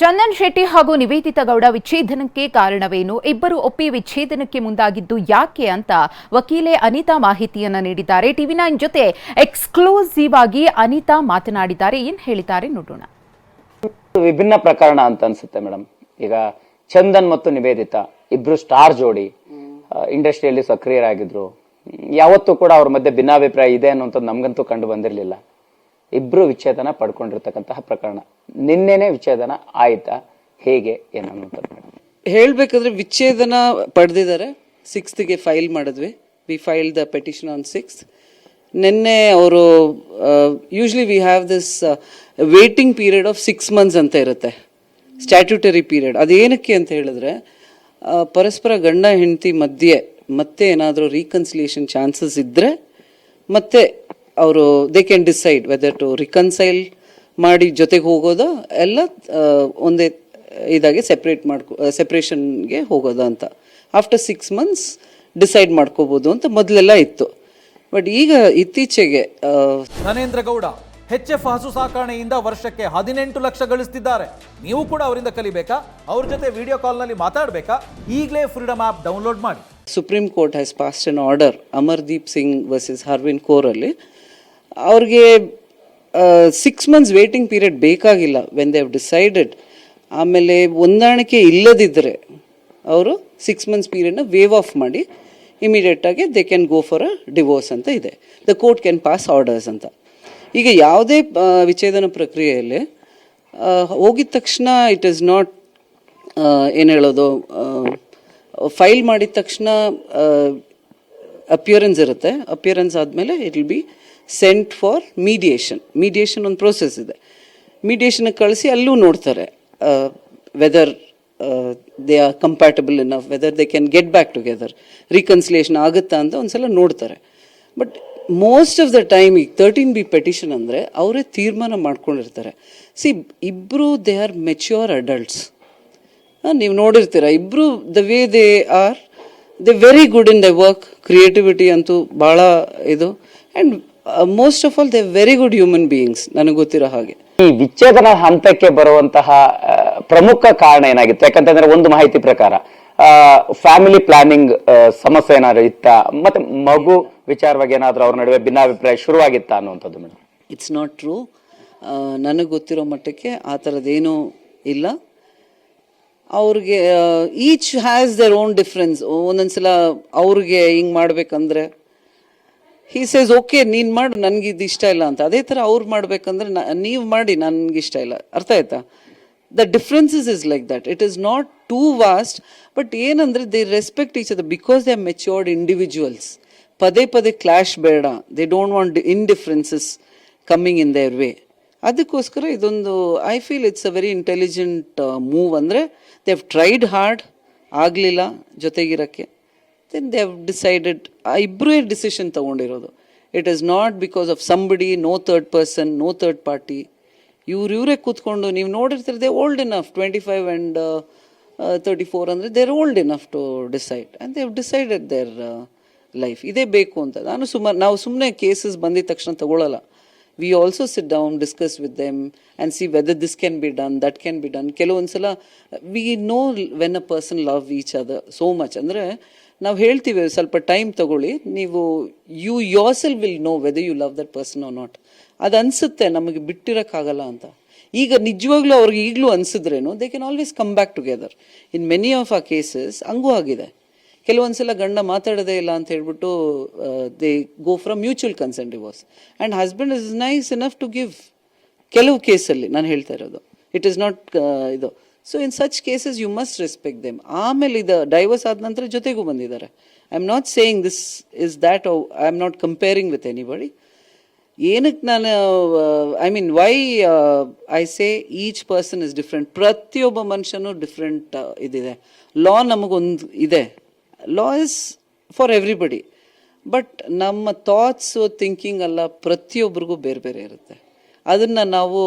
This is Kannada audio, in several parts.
ಚಂದನ್ ಶೆಟ್ಟಿ ಹಾಗೂ ನಿವೇದಿತ ಗೌಡ ವಿಚ್ಛೇದನಕ್ಕೆ ಕಾರಣವೇನು? ಇಬ್ಬರು ಒಪ್ಪಿ ವಿಚ್ಛೇದನಕ್ಕೆ ಮುಂದಾಗಿದ್ದು ಯಾಕೆ ಅಂತ ವಕೀಲೆ ಅನಿತಾ ಮಾಹಿತಿಯನ್ನ ನೀಡಿದ್ದಾರೆ. ಟಿವಿ ನೈನ್ ಜೊತೆ ಎಕ್ಸ್ಕ್ಲೂಸಿವ್ ಆಗಿ ಅನಿತಾ ಮಾತನಾಡಿದ್ದಾರೆ. ಏನ್ ಹೇಳಿದ್ದಾರೆ ನೋಡೋಣ. ವಿಭಿನ್ನ ಪ್ರಕರಣ ಅಂತ ಅನ್ಸುತ್ತೆ ಮೇಡಮ್. ಈಗ ಚಂದನ್ ಮತ್ತು ನಿವೇದಿತಾ ಇಬ್ರು ಸ್ಟಾರ್ ಜೋಡಿ ಇಂಡಸ್ಟ್ರಿಯಲ್ಲಿ ಸಕ್ರಿಯರಾಗಿದ್ರು. ಯಾವತ್ತೂ ಕೂಡ ಅವ್ರ ಮಧ್ಯೆ ಭಿನ್ನಾಭಿಪ್ರಾಯ ಇದೆ ಅನ್ನುವಂಥದ್ದು ನಮ್ಗಂತೂ ಕಂಡು ಬಂದಿರಲಿಲ್ಲ. ಇಬ್ರು ವಿಚ್ಛೇದನ ಪಡ್ಕೊಂಡಿರ್ತಕ್ಕಂತಹ ಪ್ರಕರಣ. ನಿನ್ನೆನೆ ವಿಚ್ಛೇದನ ಆಯ್ತಾ. ಹೇಗೆ ಮೇಡಮ್ ಹೇಳ್ಬೇಕಾದ್ರೆ ವಿಚ್ಛೇದನ ಪಡೆದಿದ್ದಾರೆ. ಸಿಕ್ಸ್ತ್ಗೆ ಫೈಲ್ ಮಾಡಿದ್ವಿ. We file the petition on six ನಿನ್ನೆ ಅವರು usually we have this waiting period of six months ಅಂತ ಇರುತ್ತೆ. ಸ್ಟ್ಯಾಟ್ಯೂಟರಿ ಪೀರಿಯಡ್ ಅದೇನಕ್ಕೆ ಅಂತ ಹೇಳಿದ್ರೆ ಪರಸ್ಪರ ಗಂಡ, ಹೆಂಡತಿ ಮಧ್ಯೆ ಮತ್ತೆ ಏನಾದರೂ ರೀಕನ್ಸಿಲಿಯೇಷನ್ ಚಾನ್ಸಸ್ ಇದ್ದರೆ ಮತ್ತೆ ಅವರು they can decide whether to reconcile ಮಾಡಿ ಜೊತೆಗೆ ಹೋಗೋದು ಎಲ್ಲ ಒಂದೇ ಇದಾಗಿ ಸೆಪ್ರೇಟ್ ಮಾಡ್ಕೊ ಸೆಪ್ರೇಷನ್ಗೆ ಹೋಗೋದು ಅಂತ. ಆಫ್ಟರ್ ಸಿಕ್ಸ್ ಮಂತ್ಸ್ ಡಿಸೈಡ್ ಮಾಡ್ಕೋಬೋದು ಅಂತ ಮೊದಲೆಲ್ಲ ಇತ್ತು. ಬಟ್ ಈಗ ಇತ್ತೀಚೆಗೆ ನರೇಂದ್ರ ಗೌಡ ಹೆಚ್ ಎಫ್ ಹಸು ಸಾಕಾಣೆಯಿಂದ ವರ್ಷಕ್ಕೆ ಹದಿನೆಂಟು ಲಕ್ಷ ಗಳಿಸ್ತಿದ್ದಾರೆ. ನೀವು ಕೂಡ ಅವರಿಂದ ಕಲಿಬೇಕಾ? ಅವ್ರ ಜೊತೆ ವಿಡಿಯೋ ಕಾಲ್ನಲ್ಲಿ ಮಾತಾಡಬೇಕಾ? ಈಗಲೇ ಫ್ರೀಡಮ್ ಆ್ಯಪ್ ಡೌನ್ಲೋಡ್ ಮಾಡಿ. Supreme Court has passed an order Amardeep Singh versus Harveen ಕೋರಲ್ಲಿ ಅವ್ರಿಗೆ ಸಿಕ್ಸ್ ಮಂತ್ಸ್ ವೇಟಿಂಗ್ ಪೀರಿಯಡ್ ಬೇಕಾಗಿಲ್ಲ ವೆನ್ ದೇ ಹವ್ ಡಿಸೈಡೆಡ್ ಆಮೇಲೆ ಹೊಂದಾಣಿಕೆ ಇಲ್ಲದಿದ್ದರೆ ಅವರು ಸಿಕ್ಸ್ ಮಂತ್ಸ್ ಪೀರಿಯಡ್ನ ವೇವ್ ಆಫ್ ಮಾಡಿ ಇಮಿಡಿಯೇಟಾಗಿ they can go for a divorce ಅಂತ ಇದೆ. The court can pass orders ಅಂತ. ಈಗ ಯಾವುದೇ ವಿಚ್ಛೇದನ ಪ್ರಕ್ರಿಯೆಯಲ್ಲಿ ಹೋಗಿದ ತಕ್ಷಣ ಇಟ್ ಇಸ್ ನಾಟ್ ಏನು ಹೇಳೋದು ಫೈಲ್ ಮಾಡಿದ ತಕ್ಷಣ ಅಪಿಯರೆನ್ಸ್ ಇರುತ್ತೆ. ಅಪಿಯರೆನ್ಸ್ ಆದಮೇಲೆ it will be sent for mediation mediation ಒಂದು ಪ್ರೋಸೆಸ್ ಇದೆ. ಮೀಡಿಯೇಷನ್ಗೆ ಕಳಿಸಿ ಅಲ್ಲೂ ನೋಡ್ತಾರೆ whether they are compatible in whether they can get back together reconciliation ಆಗುತ್ತಾ ಅಂತ ಒಂದ್ಸಲ ನೋಡ್ತಾರೆ. But most of the time ಈಗ ತರ್ಟೀನ್ ಬಿ ಪೆಟಿಷನ್ ಅಂದರೆ ಅವರೇ ತೀರ್ಮಾನ ಮಾಡ್ಕೊಂಡಿರ್ತಾರೆ. ಸಿ ಇಬ್ಬರು ದೇ ಆರ್ ಮೆಚ್ಯೂರ್ ಅಡಲ್ಟ್ಸ್ ನೀವು ನೋಡಿರ್ತೀರ, ಇಬ್ರು the way they are they very good in the work creativity ಅಂತೂ ಭಾಳ ಇದು. And most of all they very good human beings ನನಗೆ ಗೊತ್ತಿರೋ ಹಾಗೆ. ಈ ವಿಚ್ಛೇದನ ಹಂತಕ್ಕೆ ಬರುವಂತಹ ಆ, ಪ್ರಮುಖ ಕಾರಣ ಏನಾಗಿತ್ತು? ಯಾಕಂತಂದ್ರೆ ಒಂದು ಮಾಹಿತಿ ಪ್ರಕಾರ ಫ್ಯಾಮಿಲಿ ಪ್ಲಾನಿಂಗ್ ಸಮಸ್ಯೆ ಏನಾದ್ರು ಇತ್ತ? ಮತ್ತೆ ಮಗು ವಿಚಾರವಾಗಿ ಏನಾದರೂ ಅವ್ರ ನಡುವೆ ಭಿನ್ನಾಭಿಪ್ರಾಯ ಶುರುವಾಗಿತ್ತ ಅನ್ನುವಂಥದ್ದು ಮೇಡಮ್? ಇಟ್ಸ್ ನಾಟ್ ಟ್ರೂ ನನಗೆ ಗೊತ್ತಿರೋ ಮಟ್ಟಕ್ಕೆ ಆ ಥರದ್ದೇನೂ ಇಲ್ಲ. ಅವ್ರಿಗೆ each has their own difference ಒಂದೊಂದ್ಸಲ ಅವ್ರಿಗೆ ಹಿಂಗೆ ಮಾಡ್ಬೇಕಂದ್ರೆ ಹೀ ಸೇಸ್ ಓಕೆ ನೀನು ಮಾಡು, ನನ್ಗೆ ಇದು ಇಷ್ಟ ಇಲ್ಲ ಅಂತ. ಅದೇ ಥರ ಅವ್ರು ಮಾಡ್ಬೇಕಂದ್ರೆ ನೀವು ಮಾಡಿ, ನನ್ಗೆ ಇಷ್ಟ ಇಲ್ಲ. ಅರ್ಥ ಆಯ್ತಾ? The differences is like that it is not too vast but ಏನಂದ್ರೆ they respect each other because they are matured individuals ಪದೇ ಪದೇ ಕ್ಲಾಶ್ ಬೇಡ. They don't want in differences coming in their way ಅದಕ್ಕೋಸ್ಕರ ಇದೊಂದು I feel it's a very intelligent move ಅಂದರೆ ದೇ ಹವ್ ಟ್ರೈಡ್ ಹಾರ್ಡ್ ಆಗಲಿಲ್ಲ ಜೊತೆಗಿರೋಕ್ಕೆ. ದೆನ್ ದೇ ಹ್ಯಾವ್ ಡಿಸೈಡೆಡ್ ಇಬ್ಬರೇ ಡಿಸಿಷನ್ ತಗೊಂಡಿರೋದು? It is not because of somebody no third person no third party ಇವ್ರು ಇವರೇ ಕೂತ್ಕೊಂಡು, ನೀವು ನೋಡಿರ್ತೀರ they old enough twenty five and thirty four ಅಂದರೆ they're old enough to decide and they have decided their life ಇದೇ ಬೇಕು ಅಂತ. ನಾನು ಸುಮಾರು ನಾವು ಸುಮ್ಮನೆ ಕೇಸಸ್ ಬಂದಿದ ತಕ್ಷಣ ತಗೊಳ್ಳಲ್ಲ we also sit down discuss with them and see whether this can be done that can be done ಕೆಲವೊಂದು ಸಲ we know when a person love each other so much ಅಂದರೆ ನಾವು ಹೇಳ್ತೀವಿ ಸ್ವಲ್ಪ ಟೈಮ್ ತಗೊಳ್ಳಿ. ನೀವು you your self will know whether you love that person or not ಅದು ಅನಿಸುತ್ತೆ, ನಮಗೆ ಬಿಟ್ಟಿರೋಕ್ಕಾಗಲ್ಲ ಅಂತ. ಈಗ ನಿಜವಾಗ್ಲೂ ಅವ್ರಿಗೆ ಈಗಲೂ ಅನಿಸಿದ್ರೇನು they can always come back together in many of a cases ಹಂಗೂ ಆಗಿದೆ. ಕೆಲವೊಂದ್ಸಲ ಗಂಡ ಮಾತಾಡೋದೇ ಇಲ್ಲ ಅಂತ ಹೇಳ್ಬಿಟ್ಟು they go from mutual concern divorce and husband is nice enough to give ಕೆಲವು ಕೇಸಲ್ಲಿ ನಾನು ಹೇಳ್ತಾ ಇರೋದು. ಇಟ್ ಇಸ್ ನಾಟ್ ಇದು. So in such cases you must respect them ಆಮೇಲೆ ಇದು ಡೈವರ್ಸ್ ಆದ ನಂತರ ಜೊತೆಗೂ ಬಂದಿದ್ದಾರೆ. I am not saying this is that I am not comparing with anybody ಏನಕ್ಕೆ ನಾನು I mean why I say each person is different ಪ್ರತಿಯೊಬ್ಬ ಮನುಷ್ಯನೂ ಡಿಫ್ರೆಂಟ್ ಇದಿದೆ. ಲಾ ನಮಗೊಂದು ಇದೆ. Law is for everybody but ನಮ್ಮ ಥಾಟ್ಸು ಥಿಂಕಿಂಗ್ ಎಲ್ಲ ಪ್ರತಿಯೊಬ್ಬರಿಗೂ ಬೇರೆ ಬೇರೆ ಇರುತ್ತೆ. ಅದನ್ನು ನಾವು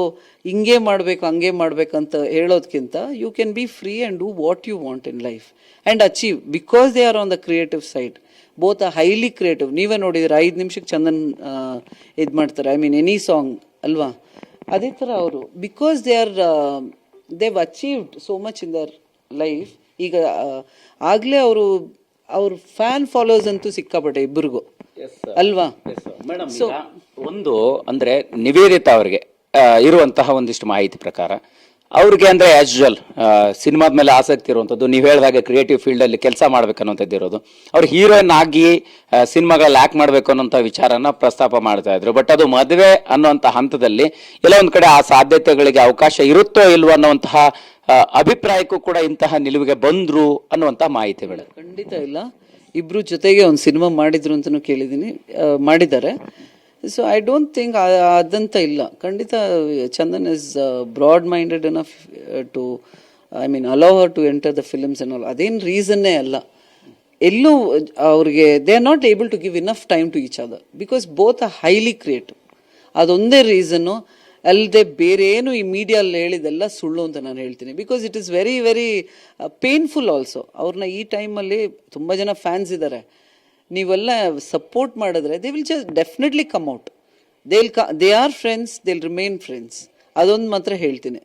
ಹಿಂಗೆ ಮಾಡಬೇಕು ಹಂಗೆ ಮಾಡಬೇಕಂತ ಹೇಳೋದಕ್ಕಿಂತ you can be free and do what you want in life and achieve because they are on the creative side both are highly creative ನೀವೇ ನೋಡಿದ್ರೆ ಐದು ನಿಮಿಷಕ್ಕೆ ಚಂದನ್ ಇದು ಮಾಡ್ತಾರೆ. ಐ ಮೀನ್ ಎನಿ ಸಾಂಗ್ ಅಲ್ವಾ? ಅದೇ ಥರ ಅವರು because they are they've achieved so much in their life ಈಗ ಆಗಲೇ ಅವರು ಅವ್ರ ಫ್ಯಾನ್ ಫಾಲೋವರ್ಸ್ ಅಂತೂ ಸಿಕ್ಕಾಪಟ್ಟೆ ಇಬ್ಬರಿಗೂ ಅಲ್ವಾ? ಮೇಡಮ್ ಒಂದು ಅಂದ್ರೆ ನಿವೇದಿತಾ ಅವರಿಗೆ ಇರುವಂತಹ ಒಂದಿಷ್ಟು ಮಾಹಿತಿ ಪ್ರಕಾರ ಅವ್ರಿಗೆ ಅಂದ್ರೆ ಆಸ್ ಯೂಶಲ್ ಸಿನಿಮಾದ ಮೇಲೆ ಆಸಕ್ತಿ ಇರುವಂಥದ್ದು ನೀವು ಹೇಳಿದಾಗ ಕ್ರಿಯೇಟಿವ್ ಫೀಲ್ಡ್ ಅಲ್ಲಿ ಕೆಲಸ ಮಾಡ್ಬೇಕನ್ನೋಂಥದ್ದು ಇರೋದು. ಅವ್ರು ಹೀರೋಯಿನ್ ಆಗಿ ಸಿನಿಮಾಗಳಲ್ಲಿ ಆಕ್ಟ್ ಮಾಡ್ಬೇಕು ಅನ್ನೋಂಥ ವಿಚಾರನ ಪ್ರಸ್ತಾಪ ಮಾಡ್ತಾ ಇದ್ರು. ಬಟ್ ಅದು ಮದುವೆ ಅನ್ನುವಂಥ ಹಂತದಲ್ಲಿ ಎಲ್ಲ ಒಂದ್ ಕಡೆ ಆ ಸಾಧ್ಯತೆಗಳಿಗೆ ಅವಕಾಶ ಇರುತ್ತೋ ಇಲ್ವೋ ಅನ್ನುವಂತಹ ಅಭಿಪ್ರಾಯಕ್ಕೂ ಕೂಡ ಇಂತಹ ನಿಲುವಿಗೆ ಬಂದ್ರು ಅನ್ನುವಂತಹ ಮಾಹಿತಿ ಮೇಡಮ್. ಖಂಡಿತ ಇಲ್ಲ. ಇಬ್ರು ಜೊತೆಗೆ ಒಂದು ಸಿನಿಮಾ ಮಾಡಿದ್ರು ಅಂತಲೂ ಕೇಳಿದ್ದೀನಿ ಮಾಡಿದ್ದಾರೆ. ಸೊ ಐ ಡೋಂಟ್ ಥಿಂಕ್ ಅದಂತ ಇಲ್ಲ. ಖಂಡಿತ, Chandan is broad minded enough to I mean allow her to enter the films and all ಅದೇನು ರೀಸನ್ನೇ ಅಲ್ಲ. ಎಲ್ಲೂ, ಅವ್ರಿಗೆ they are not able to give enough time to each other because both are highly creative ಅದೊಂದೇ ರೀಸನ್ನು ಅಲ್ಲದೆ ಬೇರೆ ಏನು ಈ ಮೀಡಿಯಲ್ಲಿ ಹೇಳಿದೆಲ್ಲ ಸುಳ್ಳು ಅಂತ ನಾನು ಹೇಳ್ತೀನಿ. Because it is very very painful also ಅವ್ರನ್ನ ಈ ಟೈಮಲ್ಲಿ ತುಂಬ ಜನ ಫ್ಯಾನ್ಸ್ ಇದ್ದಾರೆ ನೀವೆಲ್ಲ ಸಪೋರ್ಟ್ ಮಾಡಿದ್ರೆ they will just definitely come out they will they are friends they will remain friends ಅದೊಂದು ಮಾತ್ರ ಹೇಳ್ತೀನಿ.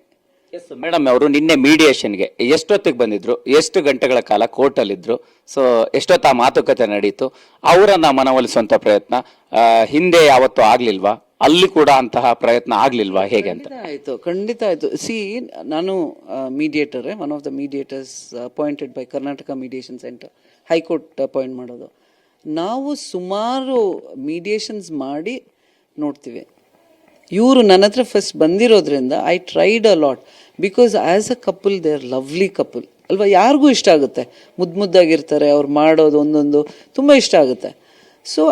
ಎಸ್ ಮೇಡಮ್ ಅವರು ನಿನ್ನೆ ಮೀಡಿಯೇಷನ್ಗೆ ಎಷ್ಟೊತ್ತಿಗೆ ಬಂದಿದ್ರು? ಎಷ್ಟು ಗಂಟೆಗಳ ಕಾಲ ಕೋರ್ಟಲ್ಲಿದ್ದರು ಸೊ ಎಷ್ಟೊತ್ತು ಆ ಮಾತುಕತೆ ನಡೀತು? ಅವರನ್ನ ಮನವೊಲಿಸುವಂಥ ಪ್ರಯತ್ನ ಹಿಂದೆ ಯಾವತ್ತೂ ಆಗ್ಲಿಲ್ವಾ? ಅಲ್ಲಿ ಕೂಡ ಅಂತಹ ಪ್ರಯತ್ನ ಆಗ್ಲಿಲ್ವಾ ಹೇಗೆ ಅಂತ? ಆಯ್ತು, ಖಂಡಿತ ಆಯ್ತು. ಸಿ ನಾನು mediator one of the mediators appointed by Karnataka mediation centre high court appoint ಮಾಡೋದು. ನಾವು ಸುಮಾರು ಮೀಡಿಯೇಷನ್ಸ್ ಮಾಡಿ ನೋಡ್ತೀವಿ. ಇವರು ನನ್ನ ಹತ್ರ ಫಸ್ಟ್ ಬಂದಿರೋದ್ರಿಂದ I tried a lot because as a couple they are lovely couple ಅಲ್ವಾ, ಯಾರಿಗೂ ಇಷ್ಟ ಆಗುತ್ತೆ? ಮುದ್ದು ಮುದ್ದಾಗಿರ್ತಾರೆ, ಅವ್ರು ಮಾಡೋದು ಒಂದೊಂದು, ತುಂಬ ಇಷ್ಟ ಆಗುತ್ತೆ. So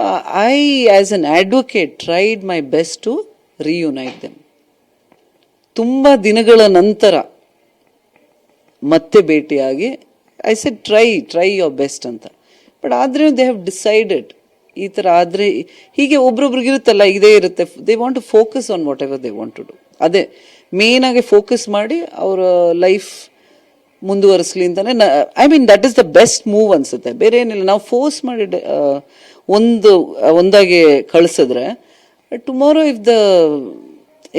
I as an advocate tried my best to reunite them ತುಂಬ ದಿನಗಳ ನಂತರ ಮತ್ತೆ ಭೇಟಿಯಾಗಿ I said try try your best ಅಂತ. ಬಟ್ ಆದರೆ ದೇ ಹ್ಯಾವ್ ಡಿಸೈಡೆಡ್ ಈ ಥರ ಆದರೆ, ಹೀಗೆ ಒಬ್ರೊಬ್ರಿಗೆ ಇರುತ್ತಲ್ಲ ಇದೇ ಇರುತ್ತೆ. They want to focus on whatever they want to do ಅದೇ ಮೇಯ್ನಾಗಿ ಫೋಕಸ್ ಮಾಡಿ, ಅವರ ಲೈಫ್ ಮುಂದುವರಿಸ್ಲಿ ಅಂತಾನೆ I mean that is the best move ಅನ್ಸುತ್ತೆ. ಬೇರೆ ಏನಿಲ್ಲ ನಾವು ಫೋರ್ಸ್ ಮಾಡಿ ಒಂದು, ಒಂದಾಗಿ ಕಳಿಸಿದ್ರೆ ಟುಮಾರೋ ಇಫ್ ದ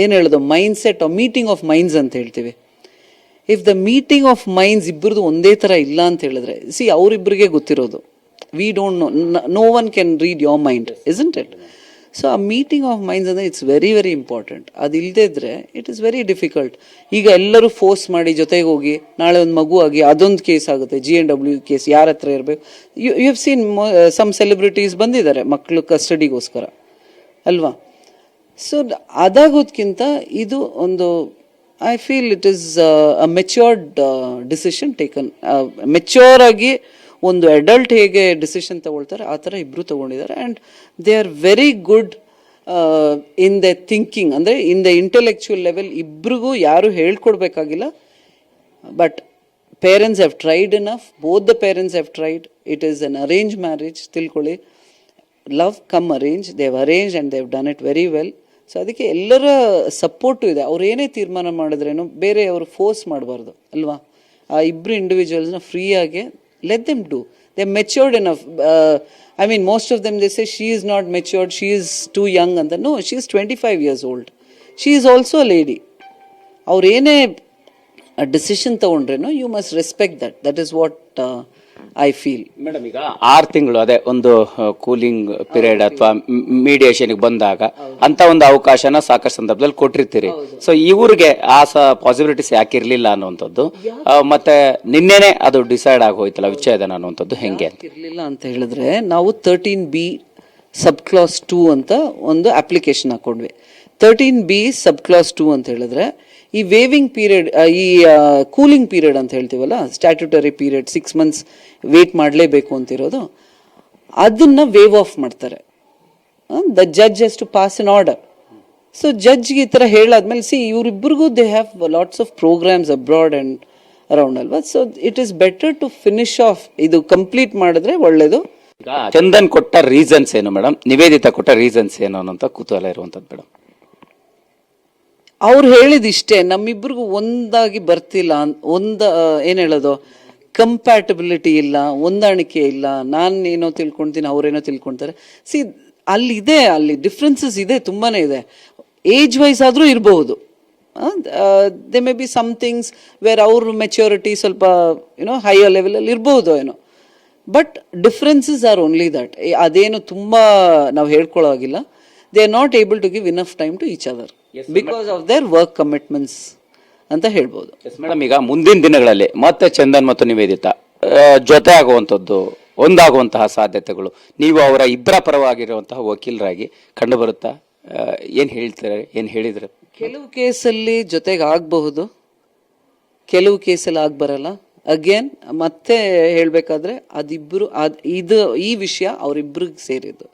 ಏನು ಹೇಳೋದು mindset meeting of minds ಅಂತ ಹೇಳ್ತೀವಿ. If the meeting of minds ಇಬ್ಬರದು ಒಂದೇ ಥರ ಇಲ್ಲ ಅಂತ ಹೇಳಿದ್ರೆ ಸಿ ಅವರಿಬ್ಬರಿಗೆ ಗೊತ್ತಿರೋದು. We don't know no one can read your mind is it so a meeting of minds ಅಂದರೆ ಇಟ್ಸ್ ವೆರಿ ವೆರಿ ಇಂಪಾರ್ಟೆಂಟ್ ಅದು ಇಲ್ಲದೇ ಇದ್ರೆ ಇಟ್ ಇಸ್ ವೆರಿ ಡಿಫಿಕಲ್ಟ್ ಈಗ ಎಲ್ಲರೂ ಫೋರ್ಸ್ ಮಾಡಿ ಜೊತೆಗೆ ಹೋಗಿ, ನಾಳೆ ಒಂದು ಮಗು ಆಗಿ ಅದೊಂದು ಕೇಸ್ ಆಗುತ್ತೆ. ಜಿ ಎನ್ ಡಬ್ಲ್ಯೂ ಕೇಸ್ ಯಾರ ಹತ್ರ ಇರಬೇಕು? You you have seen some celebrities ಬಂದಿದ್ದಾರೆ ಮಕ್ಕಳು ಕಸ್ಟಡಿಗೋಸ್ಕರ. ಅಲ್ವಾ? ಸೊ ಅದಾಗೋದ್ಕಿಂತ ಇದು ಒಂದು I feel it is a matured decision taken mature ಆಗಿ ಒಂದು ಅಡಲ್ಟ್ ಹೇಗೆ ಡಿಸಿಷನ್ ತಗೊಳ್ತಾರೆ, ಆ ಥರ ಇಬ್ಬರು ತಗೊಂಡಿದ್ದಾರೆ. And they are very good in the thinking ಅಂದರೆ ಇನ್ ದ ಇಂಟೆಲೆಕ್ಚುಯಲ್ ಲೆವೆಲ್ ಇಬ್ರಿಗೂ ಯಾರು ಹೇಳ್ಕೊಡ್ಬೇಕಾಗಿಲ್ಲ. But parents have tried enough both the parents have tried it is an arrange marriage ತಿಳ್ಕೊಳ್ಳಿ. Love come arrange they've arrange and they've done it very well so ಅದಕ್ಕೆ ಎಲ್ಲರ ಸಪೋರ್ಟು ಇದೆ. ಅವ್ರು ಏನೇ ತೀರ್ಮಾನ ಮಾಡಿದ್ರೇನು ಬೇರೆ ಅವರು ಫೋರ್ಸ್ ಮಾಡಬಾರ್ದು, ಅಲ್ವಾ? ಆ ಇಬ್ಬರು ಇಂಡಿವಿಜುವಲ್ಸ್ನ ಫ್ರೀಯಾಗಿ let them do they matured enough I mean most of them they say she is not matured she is too young ಅಂತ no she is twenty five years old she is also lady ಅವ್ರು ಏನೇ decision ತಗೊಂಡ್ರೇನು you must respect that that is what I feel madam ಈಗ ಆರು ತಿಂಗಳು ಅದೇ ಒಂದು ಕೂಲಿಂಗ್ ಪೀರಿಯಡ್ ಅಥವಾ ಮೀಡಿಯೇಷನ್ ಬಂದಾಗ ಅಂತ ಒಂದು ಅವಕಾಶನ ಸಾಕಷ್ಟು ಸಂದರ್ಭದಲ್ಲಿ ಕೊಟ್ಟಿರ್ತೀರಿ. ಸೊ ಇವ್ರಿಗೆ ಆ ಸ ಪಾಸಿಬಿಲಿಟೀಸ್ ಯಾಕೆ ಇರಲಿಲ್ಲ ಅನ್ನುವಂಥದ್ದು ಮತ್ತೆ ನಿನ್ನೆನೆ ಅದು ಡಿಸೈಡ್ ಆಗೋಯ್ತಲ್ಲ ವಿಚ್ಛೇದನ ಅನ್ನುವಂಥದ್ದು ಹೆಂಗೆ ಇರಲಿಲ್ಲ ಅಂತ ಹೇಳಿದ್ರೆ ನಾವು thirteen B sub class two ಅಂತ ಒಂದು application ಹಾಕೊಂಡ್ವಿ. Thirteen B sub class two ಅಂತ ಹೇಳಿದ್ರೆ ಈ ವೇವಿಂಗ್ ಪೀರಿಯಡ್ ಈ ಕೂಲಿಂಗ್ ಪೀರಿಯಡ್ ಅಂತ ಹೇಳ್ತೀವಲ್ಲ statutory period six months wait ಮಾಡಲೇಬೇಕು ಅಂತಿರೋದು, ಅದನ್ನ ವೇವ್ ಆಫ್ ಮಾಡ್ತಾರೆ. The judge has to pass in order so ಜಡ್ಜ್ಗೆ ಈ ಥರ ಹೇಳಾದ್ಮೇಲೆ see ಇವರಿಬ್ಬರಿಗೂ they have lots of programmes abroad and around ಅಲ್ವಾ? So it is better to finish off ಇದು ಕಂಪ್ಲೀಟ್ ಮಾಡಿದ್ರೆ ಒಳ್ಳೇದು. ಚಂದನ್ ಕೊಟ್ಟ ರೀಸನ್ಸ್ ಏನು ಮೇಡಮ್ ನಿವೇದಿತ ಕೊಟ್ಟ ರೀಸನ್ಸ್ ಏನು ಅನ್ನೋಂಥ ಕುತೂಹಲ ಇರುವಂಥದ್ದು ಮೇಡಮ್ ಅವ್ರು ಹೇಳಿದಿಷ್ಟೇ, ನಮ್ಮಿಬ್ರಿಗೂ ಒಂದಾಗಿ ಬರ್ತಿಲ್ಲ ಒಂದ ಏನು ಹೇಳೋದು? ಕಂಪ್ಯಾಟಬಿಲಿಟಿ ಇಲ್ಲ, ಹೊಂದಾಣಿಕೆ ಇಲ್ಲ. ನಾನು ಏನೋ ತಿಳ್ಕೊಳ್ತೀನಿ ಅವರೇನೋ ತಿಳ್ಕೊಳ್ತಾರೆ ಸಿ ಅಲ್ಲಿ ಇದೆ ಅಲ್ಲಿ ಡಿಫ್ರೆನ್ಸಸ್ ಇದೆ ತುಂಬಾ ಇದೆ. ಏಜ್ ವೈಸ್ ಆದರೂ ಇರಬಹುದು they may be some things where ಅವ್ರ ಮೆಚ್ಯೂರಿಟಿ ಸ್ವಲ್ಪ ಏನೋ ಹೈಯರ್ ಲೆವೆಲಲ್ಲಿ ಇರಬಹುದು ಏನೋ. But differences are only that ಅದೇನು ತುಂಬ ನಾವು ಹೇಳ್ಕೊಳ್ಳೋ ಆಗಿಲ್ಲ they are not able to give enough time to each other because of their work commitments ಅಂತ ಹೇಳ್ಬೋದು. ಎಸ್ ಮೇಡಮ್ ಈಗ ಮುಂದಿನ ದಿನಗಳಲ್ಲಿ ಮತ್ತೆ ಚಂದನ್ ಮತ್ತು ನಿವೇದಿತಾ ಜೊತೆ ಆಗುವಂಥದ್ದು ಒಂದಾಗುವಂತಹ ಸಾಧ್ಯತೆಗಳು ನೀವು ಅವರ ಇಬ್ಬರ ಪರವಾಗಿರುವಂತಹ ವಕೀಲರಾಗಿ ಕಂಡು ಬರುತ್ತಾ ಆ, ಏನ್ ಹೇಳ್ತಾರೆ ಏನು ಹೇಳಿದ್ರೆ? ಕೆಲವು ಕೇಸಲ್ಲಿ ಜೊತೆಗೆ ಆಗಬಹುದು. ಕೆಲವು ಕೇಸಲ್ಲಿ ಆಗ್ಬರಲ್ಲ ಅಗೇನ್ ಮತ್ತೆ ಹೇಳಬೇಕಾದ್ರೆ ಅದಿಬ್ಬರು ಅದು ಇದು ಈ ವಿಷಯ ಅವರಿಬ್ಬರಿಗೆ ಸೇರಿದ್ದು.